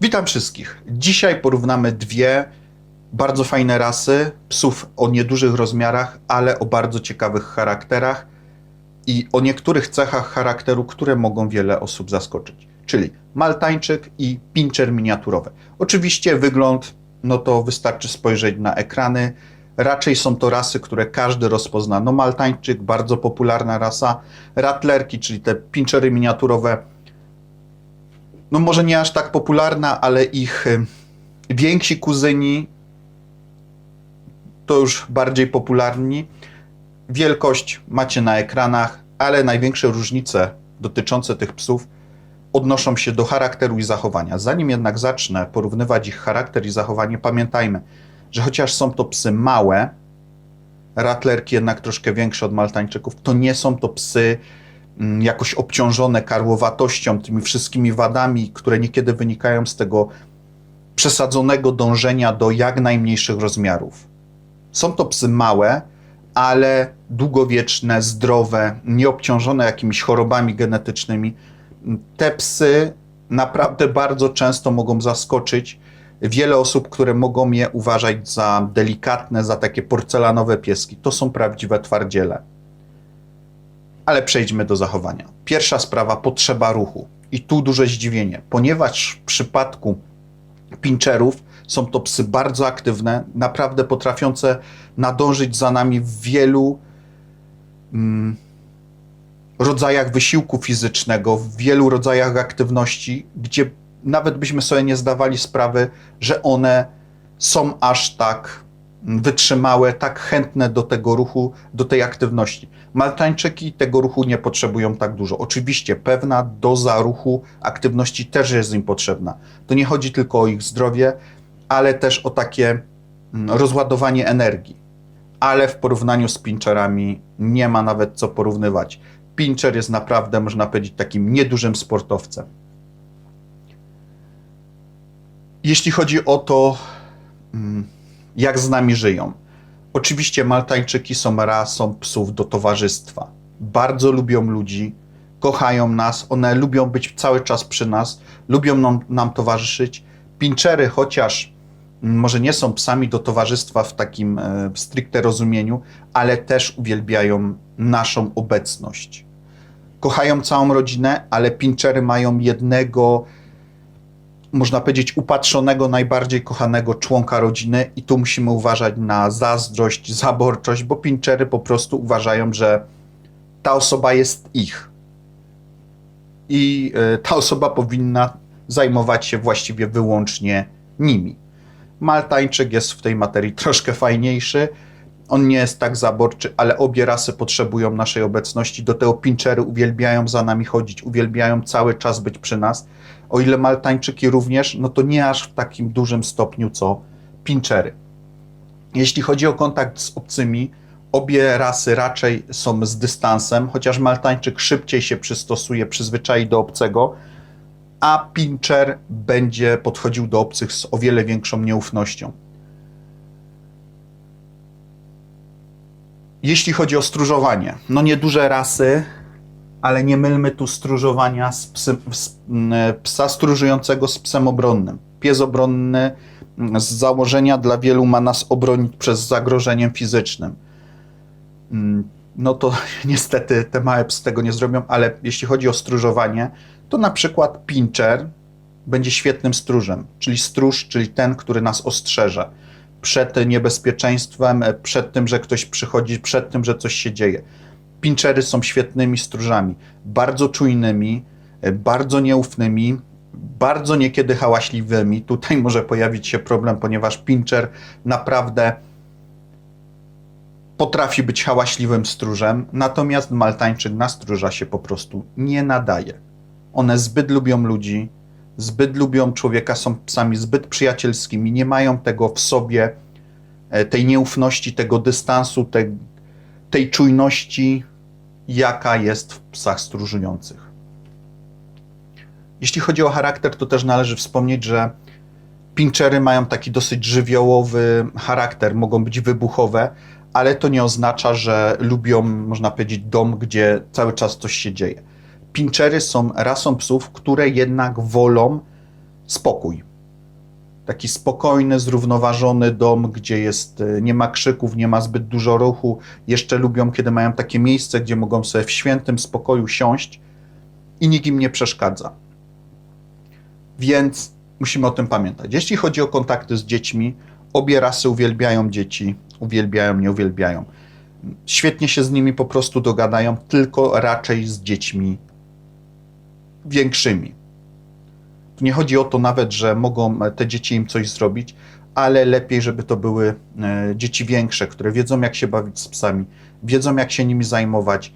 Witam wszystkich. Dzisiaj porównamy dwie bardzo fajne rasy psów o niedużych rozmiarach, ale o bardzo ciekawych charakterach i o niektórych cechach charakteru, które mogą wiele osób zaskoczyć. Czyli Maltańczyk i Pinscher miniaturowy. Oczywiście wygląd, no to wystarczy spojrzeć na ekrany. Raczej są to rasy, które każdy rozpozna. No Maltańczyk, bardzo popularna rasa. Ratlerki, czyli te Pinchery miniaturowe, no może nie aż tak popularna, ale ich y, więksi kuzyni to już bardziej popularni. Wielkość macie na ekranach, ale największe różnice dotyczące tych psów odnoszą się do charakteru i zachowania. Zanim jednak zacznę porównywać ich charakter i zachowanie, pamiętajmy, że chociaż są to psy małe, ratlerki jednak troszkę większe od maltańczyków, to nie są to psy jakoś obciążone karłowatością, tymi wszystkimi wadami, które niekiedy wynikają z tego przesadzonego dążenia do jak najmniejszych rozmiarów. Są to psy małe, ale długowieczne, zdrowe, nieobciążone jakimiś chorobami genetycznymi. Te psy naprawdę bardzo często mogą zaskoczyć wiele osób, które mogą je uważać za delikatne, za takie porcelanowe pieski. To są prawdziwe twardziele. Ale przejdźmy do zachowania. Pierwsza sprawa potrzeba ruchu. I tu duże zdziwienie, ponieważ w przypadku pincherów są to psy bardzo aktywne, naprawdę potrafiące nadążyć za nami w wielu mm, rodzajach wysiłku fizycznego, w wielu rodzajach aktywności, gdzie nawet byśmy sobie nie zdawali sprawy, że one są aż tak wytrzymałe, tak chętne do tego ruchu, do tej aktywności. Maltańczyki tego ruchu nie potrzebują tak dużo. Oczywiście pewna doza ruchu, aktywności też jest im potrzebna. To nie chodzi tylko o ich zdrowie, ale też o takie mm, rozładowanie energii. Ale w porównaniu z pincherami nie ma nawet co porównywać. Pincher jest naprawdę, można powiedzieć, takim niedużym sportowcem. Jeśli chodzi o to, mm, jak z nami żyją. Oczywiście Maltańczyki są rasą psów do towarzystwa. Bardzo lubią ludzi, kochają nas, one lubią być cały czas przy nas, lubią nam, nam towarzyszyć. Pinchery, chociaż mm, może nie są psami do towarzystwa w takim e, stricte rozumieniu, ale też uwielbiają naszą obecność. Kochają całą rodzinę, ale pinchery mają jednego, można powiedzieć, upatrzonego, najbardziej kochanego członka rodziny, i tu musimy uważać na zazdrość, zaborczość, bo pinchery po prostu uważają, że ta osoba jest ich. I e, ta osoba powinna zajmować się właściwie wyłącznie nimi. Maltańczyk jest w tej materii troszkę fajniejszy. On nie jest tak zaborczy, ale obie rasy potrzebują naszej obecności. Do tego pinchery uwielbiają za nami chodzić, uwielbiają cały czas być przy nas. O ile Maltańczyki również, no to nie aż w takim dużym stopniu co pinchery. Jeśli chodzi o kontakt z obcymi, obie rasy raczej są z dystansem, chociaż Maltańczyk szybciej się przystosuje, przyzwyczai do obcego, a pincher będzie podchodził do obcych z o wiele większą nieufnością. Jeśli chodzi o stróżowanie, no nieduże rasy, ale nie mylmy tu stróżowania z, psy, z m, psa stróżującego z psem obronnym. Pies obronny m, z założenia dla wielu ma nas obronić przed zagrożeniem fizycznym. Mm, No to niestety te małe psy tego nie zrobią, ale jeśli chodzi o stróżowanie, to na przykład pincher będzie świetnym stróżem, czyli stróż, czyli ten, który nas ostrzeże przed niebezpieczeństwem, przed tym, że ktoś przychodzi, przed tym, że coś się dzieje. Pinchery są świetnymi stróżami, bardzo czujnymi, bardzo nieufnymi, bardzo niekiedy hałaśliwymi. Tutaj może pojawić się problem, ponieważ pincher naprawdę potrafi być hałaśliwym stróżem, natomiast maltańczyk na stróża się po prostu nie nadaje. One zbyt lubią ludzi, zbyt lubią człowieka, są psami zbyt przyjacielskimi, nie mają tego w sobie, e, tej nieufności, tego dystansu, tej, tej czujności, jaka jest w psach stróżujących. Jeśli chodzi o charakter, to też należy wspomnieć, że pinchery mają taki dosyć żywiołowy charakter, mogą być wybuchowe, ale to nie oznacza, że lubią, można powiedzieć, dom, gdzie cały czas coś się dzieje. Pinchery są rasą psów, które jednak wolą spokój. Taki spokojny, zrównoważony dom, gdzie jest, y, nie ma krzyków, nie ma zbyt dużo ruchu. Jeszcze lubią, kiedy mają takie miejsce, gdzie mogą sobie w świętym spokoju siąść i nikt im nie przeszkadza. Więc musimy o tym pamiętać. Jeśli chodzi o kontakty z dziećmi, obie rasy uwielbiają dzieci, uwielbiają, nie uwielbiają. Świetnie się z nimi po prostu dogadają, tylko raczej z dziećmi większymi. Nie chodzi o to nawet, że mogą te dzieci im coś zrobić, ale lepiej, żeby to były e, dzieci większe, które wiedzą, jak się bawić z psami, wiedzą, jak się nimi zajmować,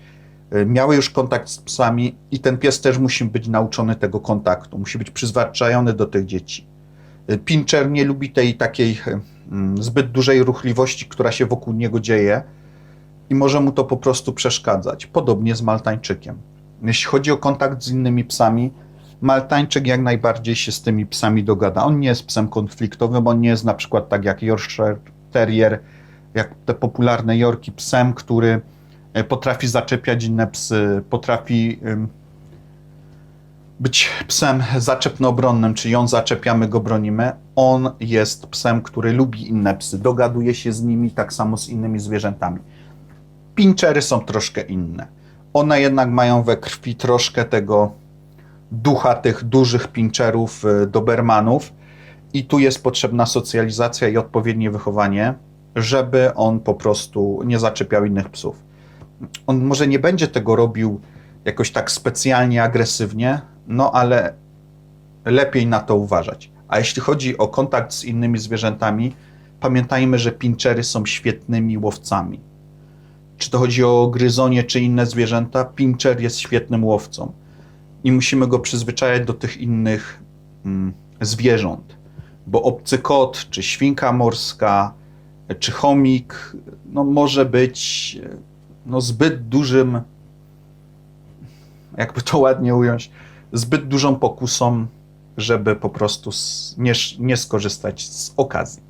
e, miały już kontakt z psami i ten pies też musi być nauczony tego kontaktu, musi być przyzwyczajony do tych dzieci. E, Pinscher nie lubi tej takiej e, mm, zbyt dużej ruchliwości, która się wokół niego dzieje i może mu to po prostu przeszkadzać. Podobnie z Maltańczykiem. Jeśli chodzi o kontakt z innymi psami, Maltańczyk jak najbardziej się z tymi psami dogada. On nie jest psem konfliktowym, on nie jest na przykład tak jak Yorkshire Terrier, jak te popularne Yorki, psem, który e, potrafi zaczepiać inne psy, potrafi być psem zaczepno-obronnym, czyli ją zaczepiamy, go bronimy. On jest psem, który lubi inne psy, dogaduje się z nimi tak samo z innymi zwierzętami. Pinchery są troszkę inne. One jednak mają we krwi troszkę tego ducha tych dużych pincherów, y, dobermanów i tu jest potrzebna socjalizacja i odpowiednie wychowanie, żeby on po prostu nie zaczepiał innych psów. On może nie będzie tego robił jakoś tak specjalnie agresywnie, no ale lepiej na to uważać. A jeśli chodzi o kontakt z innymi zwierzętami, pamiętajmy, że pinchery są świetnymi łowcami. Czy to chodzi o gryzonie, czy inne zwierzęta, pincher jest świetnym łowcą i musimy go przyzwyczajać do tych innych mm, zwierząt. Bo obcy kot, czy świnka morska, czy chomik, no może być no, zbyt dużym, jakby to ładnie ująć, zbyt dużą pokusą, żeby po prostu nie, nie skorzystać z okazji.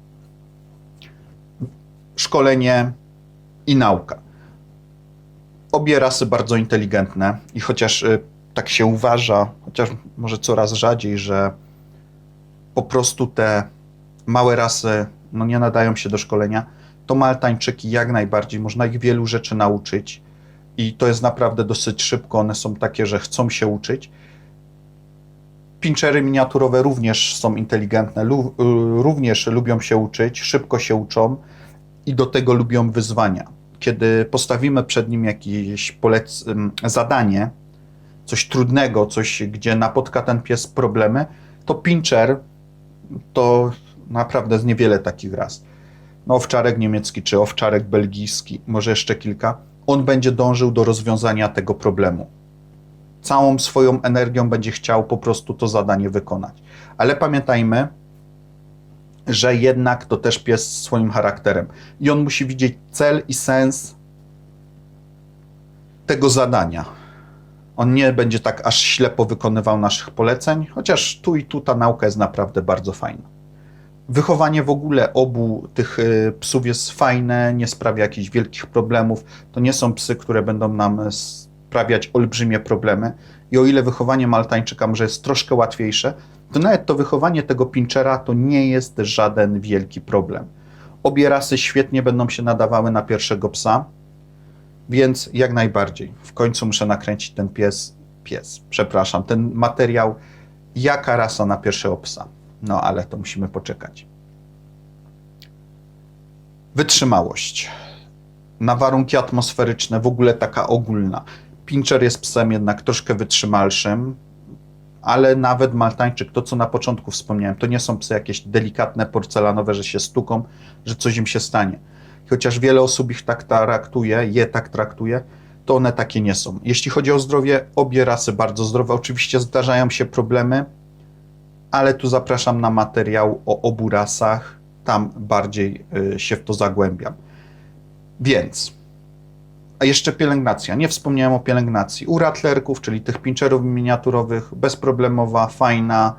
Szkolenie i nauka. Obie rasy bardzo inteligentne i chociaż y, tak się uważa, chociaż może coraz rzadziej, że po prostu te małe rasy no, nie nadają się do szkolenia, to Maltańczyki jak najbardziej można ich wielu rzeczy nauczyć i to jest naprawdę dosyć szybko. One są takie, że chcą się uczyć. Pinchery miniaturowe również są inteligentne, lu- y, również lubią się uczyć, szybko się uczą i do tego lubią wyzwania. Kiedy postawimy przed nim jakieś zadanie, coś trudnego, coś, gdzie napotka ten pies problemy, to pincher to naprawdę jest niewiele takich ras. No, owczarek niemiecki czy owczarek belgijski, może jeszcze kilka, on będzie dążył do rozwiązania tego problemu. Całą swoją energią będzie chciał po prostu to zadanie wykonać. Ale pamiętajmy, że jednak to też pies z swoim charakterem i on musi widzieć cel i sens tego zadania. On nie będzie tak aż ślepo wykonywał naszych poleceń, chociaż tu i tu ta nauka jest naprawdę bardzo fajna. Wychowanie w ogóle obu tych y, psów jest fajne, nie sprawia jakichś wielkich problemów. To nie są psy, które będą nam y, sprawiać olbrzymie problemy. I o ile wychowanie Maltańczyka może jest troszkę łatwiejsze, to nawet to wychowanie tego pinchera to nie jest żaden wielki problem. Obie rasy świetnie będą się nadawały na pierwszego psa, więc jak najbardziej. W końcu muszę nakręcić ten pies, pies, przepraszam, ten materiał, jaka rasa na pierwszego psa. No ale to musimy poczekać. Wytrzymałość. Na warunki atmosferyczne, w ogóle taka ogólna. Pinscher jest psem jednak troszkę wytrzymalszym, ale nawet Maltańczyk, to co na początku wspomniałem, to nie są psy jakieś delikatne, porcelanowe, że się stuką, że coś im się stanie. Chociaż wiele osób ich tak traktuje, je tak traktuje, to one takie nie są. Jeśli chodzi o zdrowie, obie rasy bardzo zdrowe. Oczywiście zdarzają się problemy, ale tu zapraszam na materiał o obu rasach. Tam bardziej y, się w to zagłębiam. Więc, a jeszcze pielęgnacja. Nie wspomniałem o pielęgnacji. U ratlerków, czyli tych pincherów miniaturowych, bezproblemowa, fajna,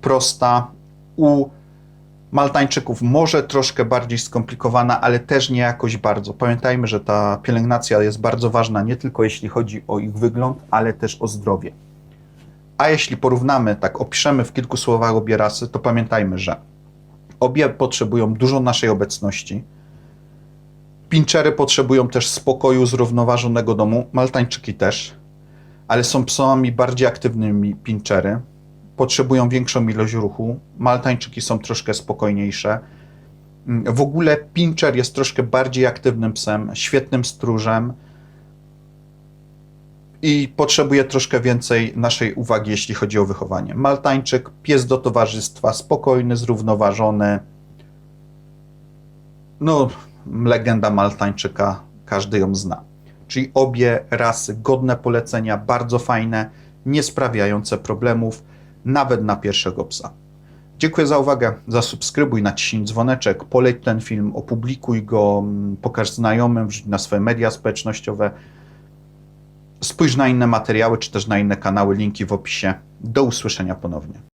prosta. U Maltańczyków może troszkę bardziej skomplikowana, ale też nie jakoś bardzo. Pamiętajmy, że ta pielęgnacja jest bardzo ważna nie tylko jeśli chodzi o ich wygląd, ale też o zdrowie. A jeśli porównamy, tak opiszemy w kilku słowach obie rasy, to pamiętajmy, że Obie potrzebują dużo naszej obecności. Pinchery potrzebują też spokoju, zrównoważonego domu. Maltańczyki też, ale są psami bardziej aktywnymi pinchery. Potrzebują większą ilość ruchu. Maltańczyki są troszkę spokojniejsze. Mm, W ogóle pincher jest troszkę bardziej aktywnym psem, świetnym stróżem i potrzebuje troszkę więcej naszej uwagi, jeśli chodzi o wychowanie. Maltańczyk, pies do towarzystwa, spokojny, zrównoważony. No, legenda Maltańczyka, każdy ją zna. Czyli obie rasy godne polecenia, bardzo fajne, nie sprawiające problemów, nawet na pierwszego psa. Dziękuję za uwagę. Zasubskrybuj, naciśnij dzwoneczek, poleć ten film, opublikuj go, mm, pokaż znajomym, wrzuć na swoje media społecznościowe. Spójrz na inne materiały, czy też na inne kanały, linki w opisie. Do usłyszenia ponownie.